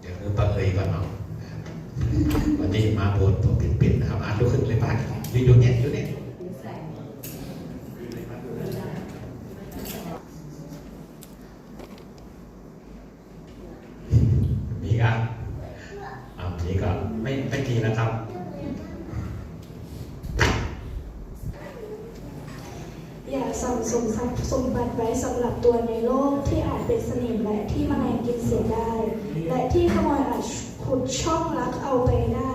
เดี๋ยวเราเอ่ยก่อนเนาะวันนี้มาบสถ์ผมปิดๆนะครับอะลุกขึ้นเลยบ้านยู่อยู่เนี่ยอยู่เนี่ยมีครับอ่ามีก็ไม่ไม่กี่นะครับ อย่าสั่งสมทรัพย์สมบัติไว้สำหรับตัวในโลกที่อาจเป็นสนิมและที่แมลงกินเสียได้ และที่ขโมยอาจขุดช่องลักเอาไปได้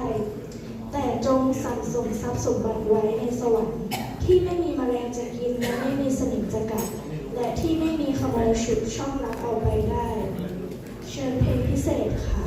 แต่จ งสั่งสมทรัพย์สมบัติไว้ในสวรรค์ ที่ไม่มีแมลงจะกินและไม่มีสนิมจะกัด และที่ไม่มีขโมยฉุดช่องลักเอาไปได้ เชิญเพลงพิเศษค่ะ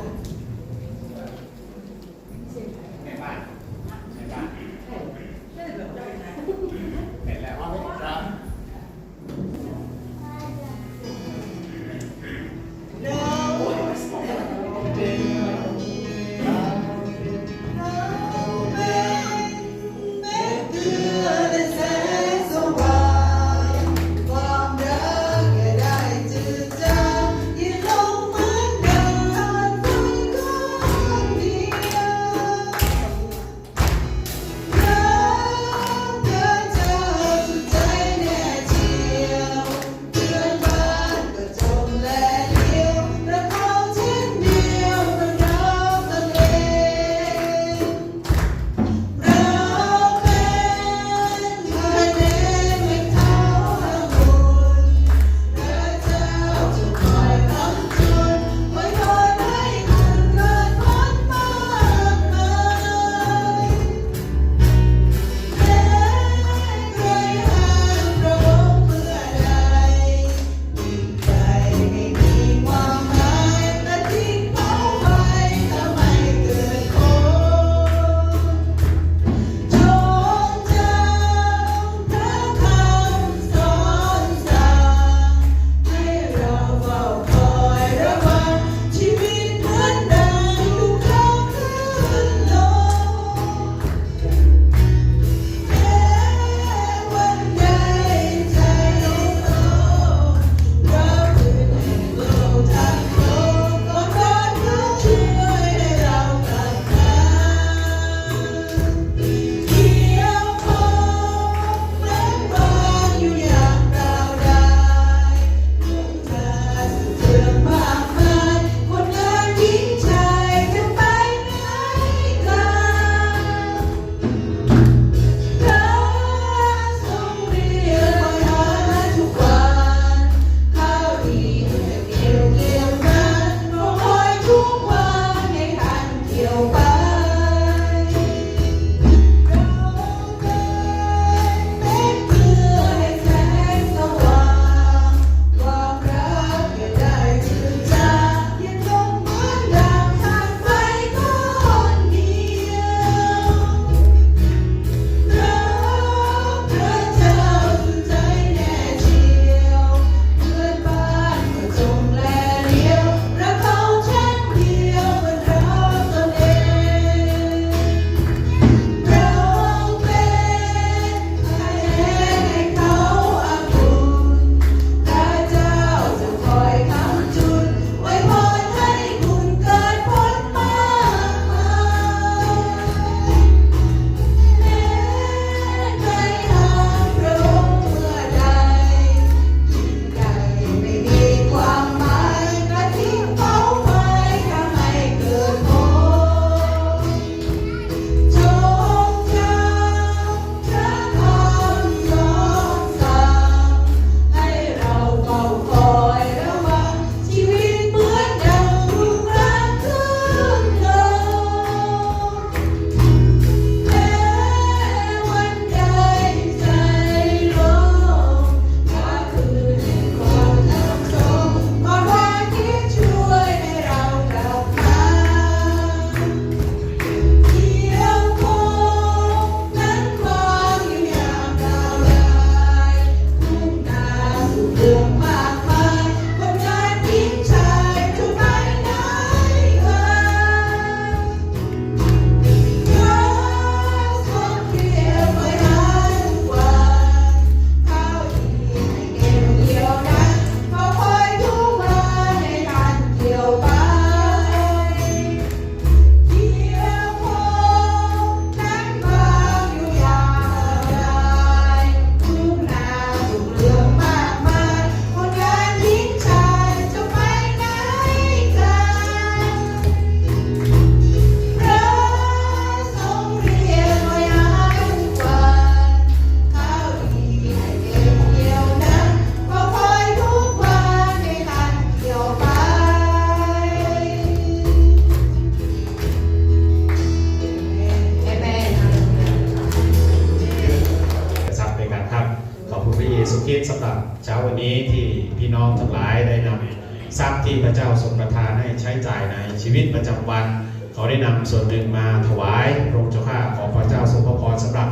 ชีวิตประจำวัน เขาได้นำส่วนหนึ่งมาถวายพระองค์เจ้าข้าขอพระเจ้าทรงพระพรสำหรับ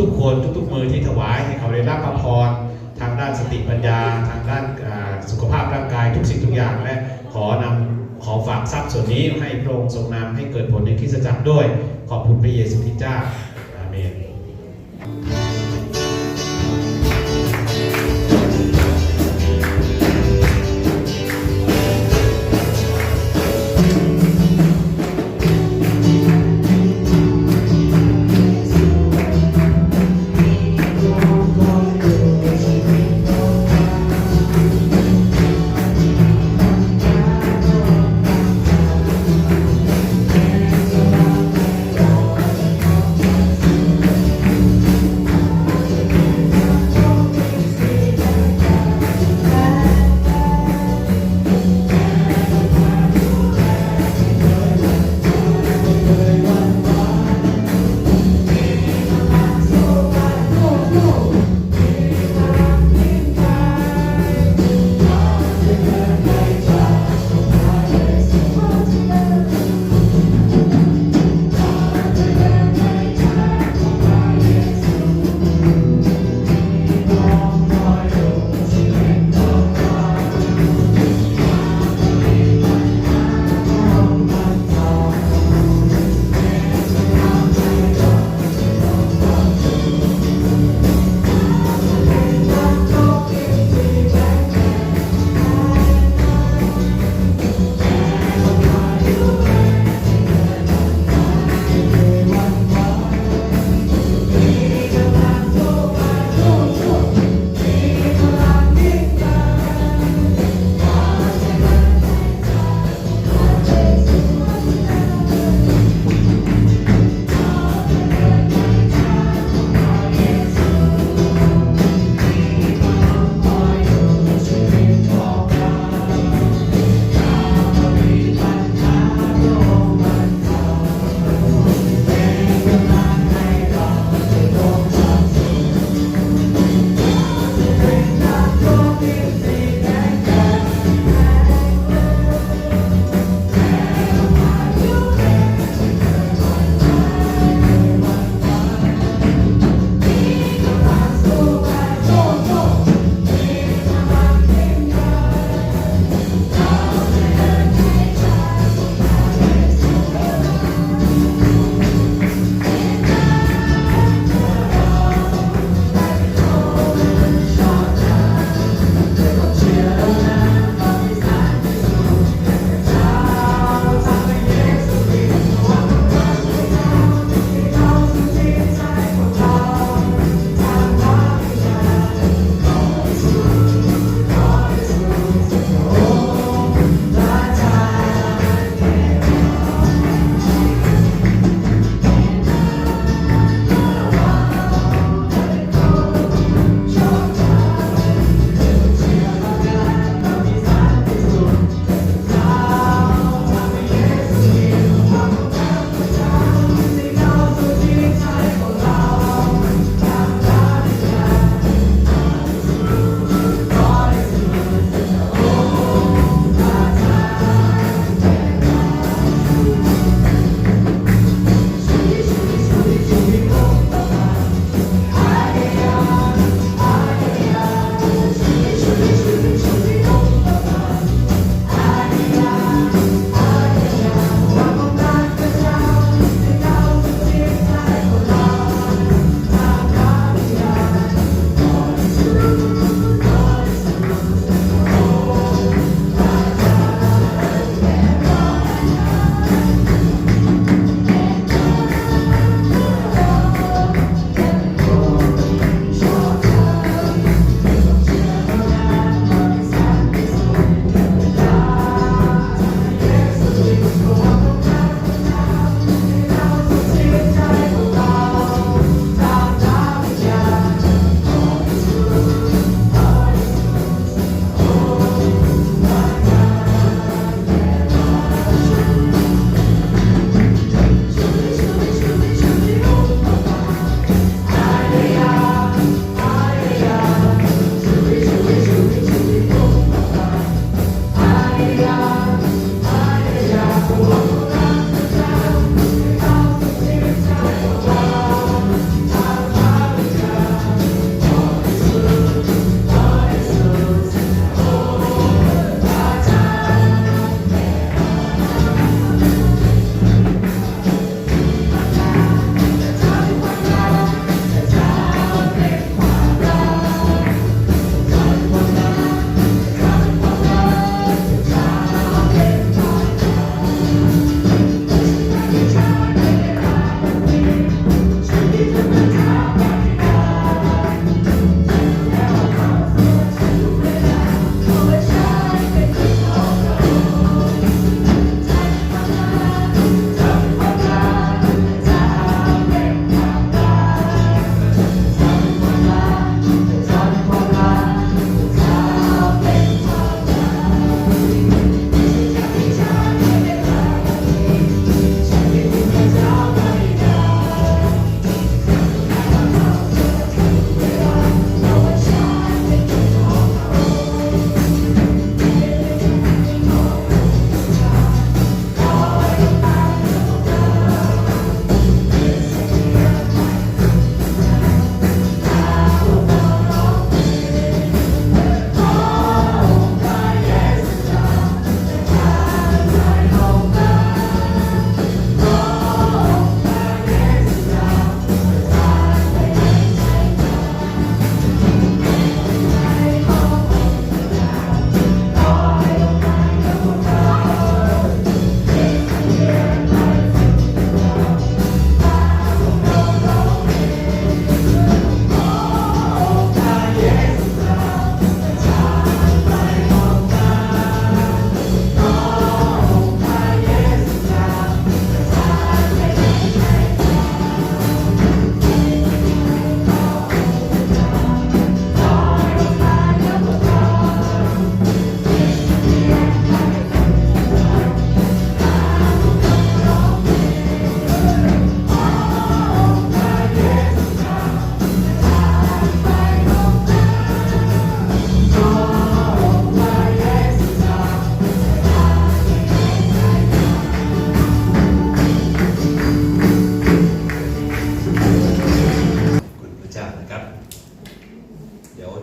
ทุกๆ คนทุกๆมือที่ถวายให้เขาได้รับพระพรทางด้านสติปัญญา ทางด้านสุขภาพร่างกายทุกสิ่งทุกอย่าง และขอนำขอฝากทรัพย์ส่วนนี้ให้พระองค์ทรงนำให้เกิดผลในคริสตจักรด้วย ขอบคุณพระเยซูคริสต์เจ้าอาเมน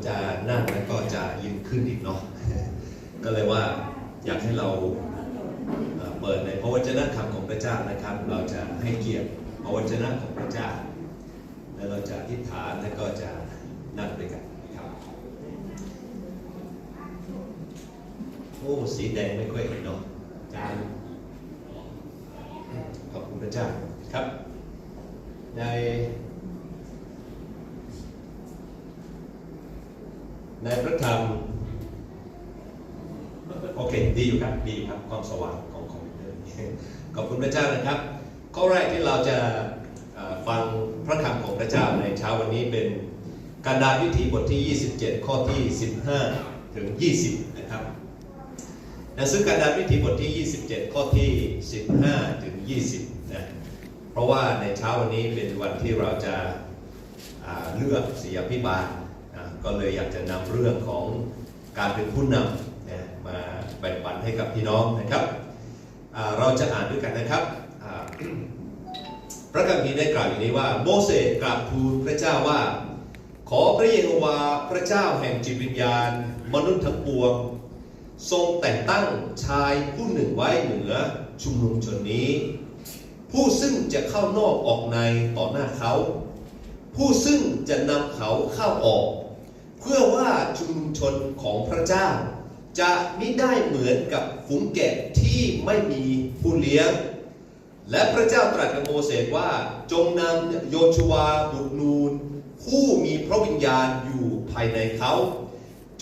จะนั่งแล้วก็จะยืนขึ้นอีกเนาะก็เลยว่าอยากให้เราเปิดในพระวจนะคำของพระเจ้านะครับ เราจะให้เกียรติพระวจนะของพระเจ้า แล้วเราจะอธิษฐานแล้วก็จะนั่งด้วยกันครับโอ้สีแดงไม่ค่อยเห็นเนาะอาจารย์ขอบคุณพระเจ้าครับใน ในพระธรรมโอเค ดีอยู่ครับ ดีอยู่ครับ ความสว่างของคอมพิวเตอร์ขอบคุณพระเจ้านะครับ ข้อแรกที่เราจะฟังพระคำของพระเจ้าในเช้าวันนี้เป็นการดาวิถีบทที่ 27 ข้อที่ 15 ถึง 20 นะครับหนังสือการดาวิถีบทที่ 27 ข้อที่ 15 ถึง 20 นะ เพราะว่าในเช้าวันนี้เป็นวันที่เราจะาเลือกศิยพิบาล ก็เลยอยากจะนำเรื่องของการเป็นผู้นำนะมาแบ่งปันให้กับพี่น้องนะครับ เราจะอ่านด้วยกันนะครับ พระคัมภีร์ได้กล่าวอย่างนี้ว่าโมเสสกราบทูลพระเจ้าว่า ขอพระเยโฮวาห์พระเจ้าแห่งจิตวิญญาณ มนุษย์ทั้งปวงทรงแต่งตั้งชายผู้หนึ่งไว้เหนือชุมนุมชนนี้ ผู้ซึ่งจะเข้านอกออกในต่อหน้าเขา ผู้ซึ่งจะนำเขาเข้าออก เพื่อว่าชุมชนของพระเจ้า จะไมิได้เหมือนกับฝูงแกะที่ไม่มีผู้เลี้ยง และพระเจ้าตรัสกับโมเสสว่าจงนำโยชูวาบุตรนูน ผู้มีพระวิญญาณอยู่ภายในเขา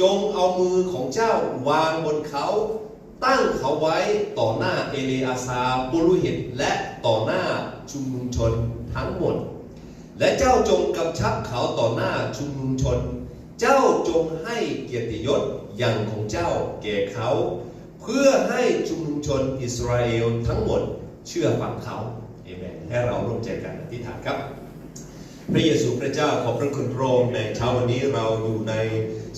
จงเอามือของเจ้าวางบนเขา ตั้งเขาไว้ต่อหน้าเอเลอาซาบุรุหิตและต่อหน้าชุมชนทั้งหมด และเจ้าจงกำชับเขาต่อหน้าชุมชน เจ้าจงให้เกียรติยศอย่างของเจ้าแก่เขา เพื่อให้ชุมนุมชนอิสราเอลทั้งหมดเชื่อฟังเขาเอเมนให้เราร่วมใจกันอธิษฐานครับ พระเยซูพระเจ้าขอบพระคุณพระองค์ในเช้าวันนี้เราอยู่ใน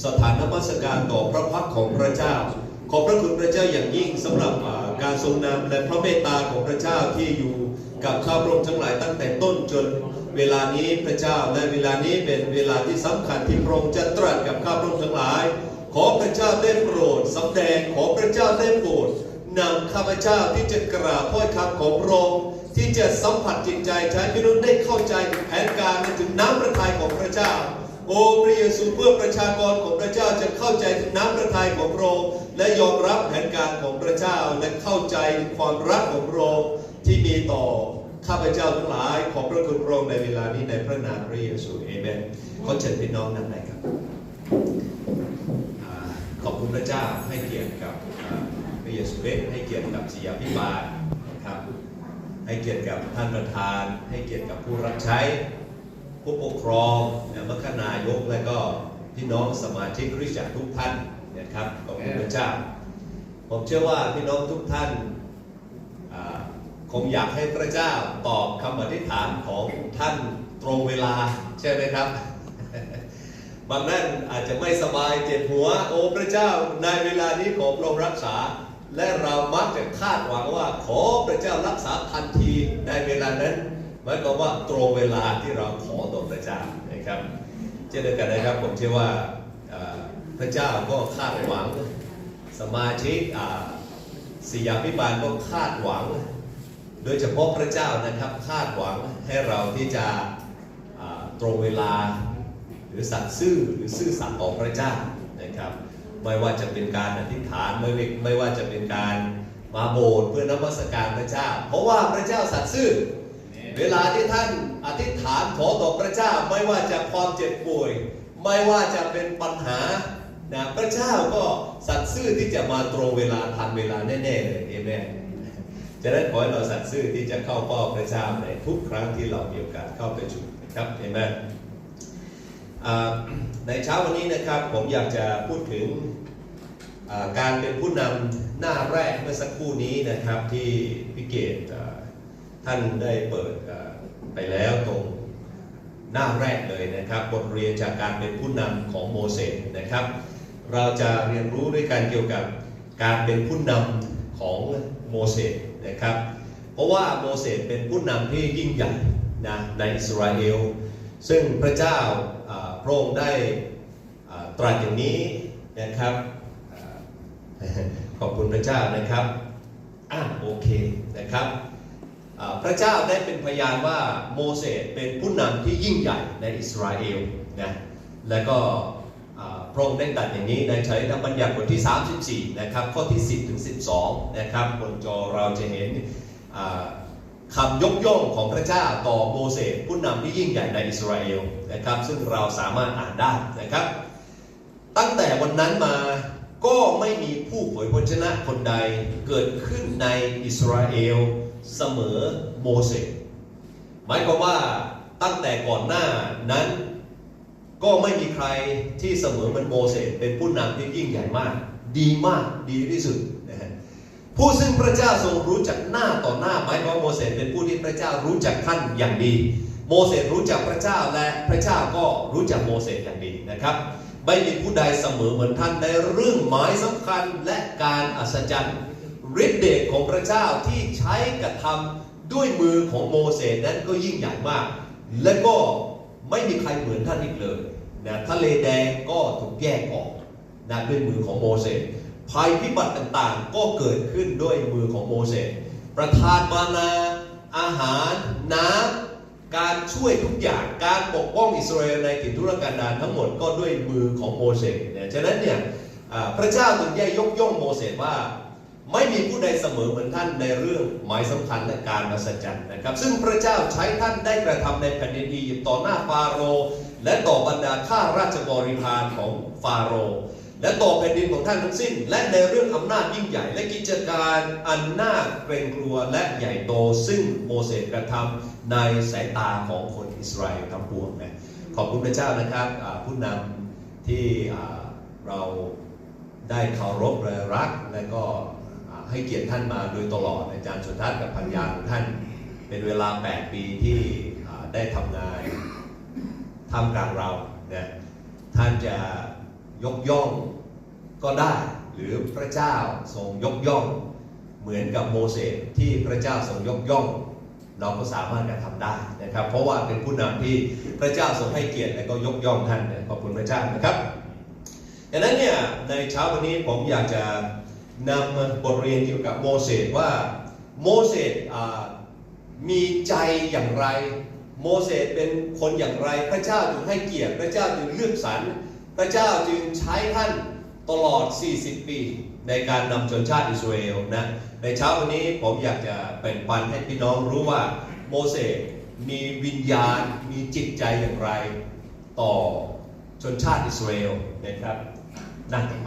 สถานนมัสการต่อพระพักของพระเจ้า ขอบพระคุณพระเจ้าอย่างยิ่งสำหรับการทรงนำและพระเมตตาของพระเจ้าที่อยู่กับข้าพระองค์ทั้งหลายตั้งแต่ต้นจน เวลานี้พระเจ้าและเวลานี้เป็นเวลาที่สำคัญที่พระองค์จะตรัสกับข้าพระองค์ทั้งหลาย ขอพระเจ้าได้โปรดสำแดงขอพระเจ้าได้โปรดนำข้าพเจ้าที่จะกราบถ้อยคำของพระองค์ที่จะสัมผัสจิตใจใช้พี่น้องได้เข้าใจถึงแผนการและถึงน้ำพระทัยของพระเจ้า โอ้พระเยซูเพื่อประชากรของพระเจ้าจะเข้าใจถึงน้ำพระทัยของพระองค์และยอมรับแผนการของพระเจ้าและเข้าใจถึงความรักของพระองค์ที่มีต่อ ข้าพเจ้าทั้งหลายขอบพระคุณพระองค์ในเวลานี้ในพระนามพระเยซูเอเมนขอเชิญพี่น้องนั่งได้ครับอขอบคุณพระเจ้าให้เกียรติกับพระเยซูคริสต์ให้เกียรติกับศิยาพิบาลนะครับให้เกียรติกับท่านประธาน ให้เกียรติกับผู้รับใช้ ผู้ปกครองนะมัคคณายกและก็พี่น้องสมาชิกคริสตจักรทุกท่านนะครับขอบคุณพระเจ้า ผมเชื่อว่าพี่น้องทุกท่าน คงอยากให้พระเจ้าตอบคำอธิษฐานของท่านตรงเวลาใช่ไหมครับ บางท่านอาจจะไม่สบายเจ็บหัว โอ้พระเจ้าในเวลานี้ขอพระองค์รักษา และเรามักจะคาดหวังว่าขอพระเจ้ารักษาทันทีในเวลานั้นหมายความว่าตรงเวลาที่เราขอต่อพระเจ้านะครับเช่นเดียวกันนะครับผมเชื่อว่าพระเจ้าก็คาดหวัง สมาชิกอ่าศิยาพิบาลก็คาดหวัง ดยเฉพาะพระเจ้านะครับคาดหวังให้เราที่จะตรงเวลาหรือสัตย์ซื่อหรือซื่อสัตย์ต่อพระเจ้านะครับ ไม่ว่าจะเป็นการอธิษฐานไม่ว่าไม่ว่าจะเป็นการมาโบสถ์เพื่อนมัสการพระเจ้า เพราะว่าพระเจ้าสัตย์ซื่อเวลาที่ท่านอธิษฐานขอต่อพระเจ้า ไม่ว่าจะความเจ็บป่วย ไม่ว่าจะเป็นปัญหานะพระเจ้าก็สัตย์ซื่อที่จะมาตรงเวลาทันเวลาแน่ๆเลยเอเมน จะได้ขอให้เราสัตย์ซื่อที่จะเข้าเฝ้าพระเจ้าในทุกครั้งที่เรามีโอกาสเข้าไปชุมนะครับเอเมนในเช้าวันนี้นะครับผมอยากจะพูดถึงการเป็นผู้นำหน้าแรกเมื่อสักครู่นี้นะครับที่พิเกตท่านได้เปิดไปแล้วตรงหน้าแรกเลยนะครับบทเรียนจากการเป็นผู้นำของโมเสสนะครับ เราจะเรียนรู้ด้วยกันเกี่ยวกับการเป็นผู้นำของโมเสส นะครับ เพราะว่าโมเสสเป็นผู้นำที่ยิ่งใหญ่นะในอิสราเอล ซึ่งพระเจ้าพระองค์ได้ตรัสอย่างนี้นะครับขอบคุณพระเจ้านะครับอะโอเคนะครับพระเจ้าได้เป็นพยานว่าโมเสสเป็นผู้นำที่ยิ่งใหญ่ในอิสราเอลนะแล้วก็ ระองค์ได้ตรัสอย่างนี้ในชัยธรรมบัญญัติบทที่ 34 นะครับ ข้อที่ 10 ถึง 12 นะครับบนจอเราจะเห็นคำยกย่องของพระเจ้าต่อโมเสสผู้นำที่ยิ่งใหญ่ในอิสราเอลนะครับ ซึ่งเราสามารถอ่านได้นะครับ ตั้งแต่วันนั้นมาก็ไม่มีผู้เผยพระชนะคนใดเกิดขึ้นในอิสราเอลเสมอโมเสสหมายความว่าตั้งแต่ก่อนหน้านั้น ก็ไม่มีใครที่เสมอเหมันโมเสสเป็นผู้นำที่ยิ่งใหญ่มาก ดีมากดีที่สุดนะฮะผู้ซึ่งพระเจ้าทรงรู้จักหน้าต่อหน้าหมายความโมเสสเป็นผู้ที่พระเจ้ารู้จักท่านอย่างดี โมเสสรู้จักพระเจ้าและพระเจ้าก็รู้จักโมเสสอย่างดีนะครับ ไม่มีผู้ใดเสมอเหมือนท่านในเรื่องหมายสำคัญและการอัศจรรย์ฤทธิเดชของพระเจ้าที่ใช้กระทำด้วยมือของโมเสสนั้นก็ยิ่งใหญ่มาก และก็ ไม่มีใครเหมือนท่านอีกเลยนะทะเลแดงก็ถูกแยกออกนะด้วยมือของโมเสสภัยพิบัติต่างๆ ก็เกิดขึ้นด้วยมือของโมเสสประทานมานาอาหารน้ำการช่วยทุกอย่างการปกป้องอิสราเอลในถิ่นทุรกันดารทั้งหมดก็ด้วยมือของโมเสสเนี่ยฉะนั้นเนี่ยพระเจ้าถึงได้ยกย่องโมเสสว่า ไม่มีผู้ใดเสมอเหมือนท่านในเรื่องหมายสำคัญและการมหัศจรรย์นะครับ ซึ่งพระเจ้าใช้ท่านได้กระทำในแผ่นดินอียิปต์ต่อหน้าฟาโรห์และต่อบรรดาข้าราชบริพารของฟาโรห์และต่อแผ่นดินของท่านทั้งสิ้น และในเรื่องอำนาจยิ่งใหญ่ และกิจการอันน่าเกรงกลัวและใหญ่โต ซึ่งโมเสสกระทำในสายตาของคนอิสราเอลทั้งปวงนะขอบคุณพระเจ้านะครับผู้นำที่เราได้เคารพและรักและก็ ให้เกียรติท่านมาโดยตลอดอาจารย์สุทัศน์กับพัญญาของท่าน เป็นเวลา 8 ปีที่ได้ทำงานทำกลางเรานะท่านจะยกย่องก็ได้ หรือพระเจ้าทรงยกย่อง เหมือนกับโมเสสที่พระเจ้าทรงยกย่อง เราก็สามารถกระทำได้นะครับ เพราะว่าเป็นผู้นำที่พระเจ้าทรงให้เกียรติและก็ยกย่องท่านขอบคุณพระเจ้านะครับดังนั้นเนี่ยในเช้าวันนี้ผมอยากจะ นำบทเรียนเกี่ยวกับโมเสสว่าโมเสสมีใจอย่างไร โมเสสเป็นคนอย่างไร พระเจ้าจึงให้เกียรติพระเจ้าจึงเลือกสรรพระเจ้าจึงใช้ท่านตลอด 40 ปี ในการนำชนชาติอิสราเอลนะในเช้าวันนี้ผมอยากจะแบ่งปันให้พี่น้องรู้ว่าโมเสสมีวิญญาณมีจิตใจอย่างไร ต่อชนชาติอิสราเอลนะครับนั่งกันไป